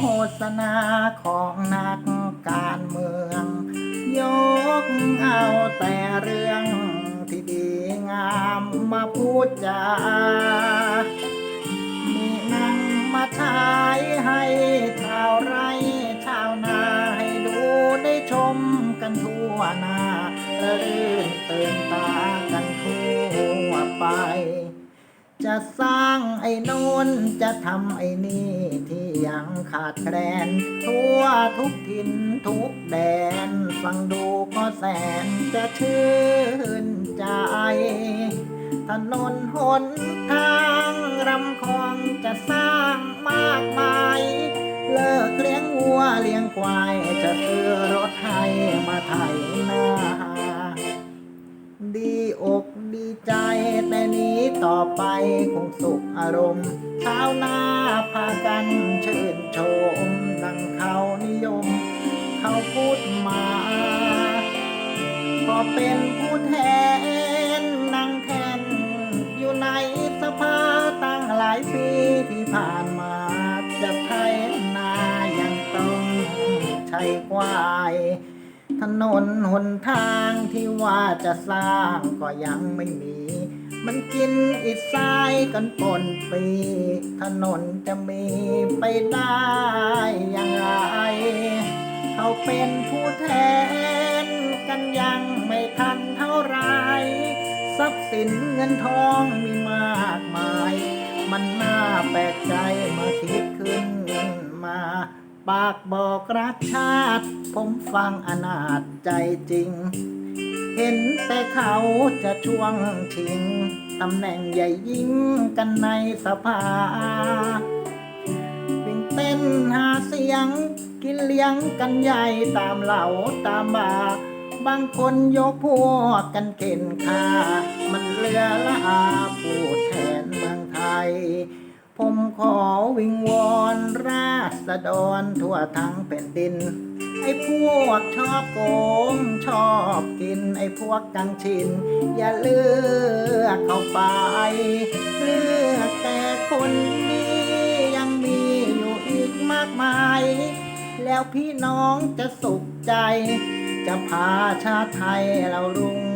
นาของนักการเมือง ยกเอาแต่เรื่องที่ดีงามมาพูดจามีนั่งมาฉายให้ชาวไร่ชาวนาให้ดูได้ชมกันทั่วหน้าและรื่นเตือนตากันทั่วไป จะสร้างไอ้น้นจะทำไอ้นี่ที่ยังขาดแคลน ทั่วทุกถิ่นทุกแดน ฟังดูก็แสนจะชื่นใจ ถนนหนทางรำคองจะสร้างมากมาย เลิกเลี้ยงวัวเลี้ยงควาย จะซื้อรถให้มาไถนาดีอกดีใจแต่นี้ ต่อไปคงสุขอารมณ์ชาวนาพากันชื่นชม ดังเขานิยม เขาพูดมา พอเป็นผู้แทนนั่งแทนอยู่ในสภาตั้งหลายปีที่ผ่านมาจะไทยนายังต้องใช้ควายถนนหนทางที่ว่าจะสร้างก็ยังไม่มี มันกินอิฐทรายกันปนปีถนนจะมีไปได้อย่างไร เขาเป็นผู้แทนกันยังไม่ทันเท่าไร ทรัพย์สินเงินทองมีมากมาย มันน่าแปลกใจเมื่อคิดขึ้นมา ปากบอกรักชาติ ผมฟังอนาจใจจริง เห็นแต่เขาจะช่วงชิงตำแหน่งใหญ่ยิ่งกันในสภา วิ่งเต้นหาเสียง กินเลี้ยงกันใหญ่ตามเหล่าตามบาบางคนยกพวกกันเข็นค่ามันเรือละอาผู้แทนเมืองไทย ผมขอวิงวอนราษฎรทั่วทั้งแผ่นดิน ไอ้พวกชอบโกงชอบกิน ไอ้พวกกังชิน อย่าเลือกเข้าไป เลือกแต่คนนี้ยังมีอยู่อีกมากมาย แล้วพี่น้องจะสุขใจ จะพาชาติไทยเรารุ่ง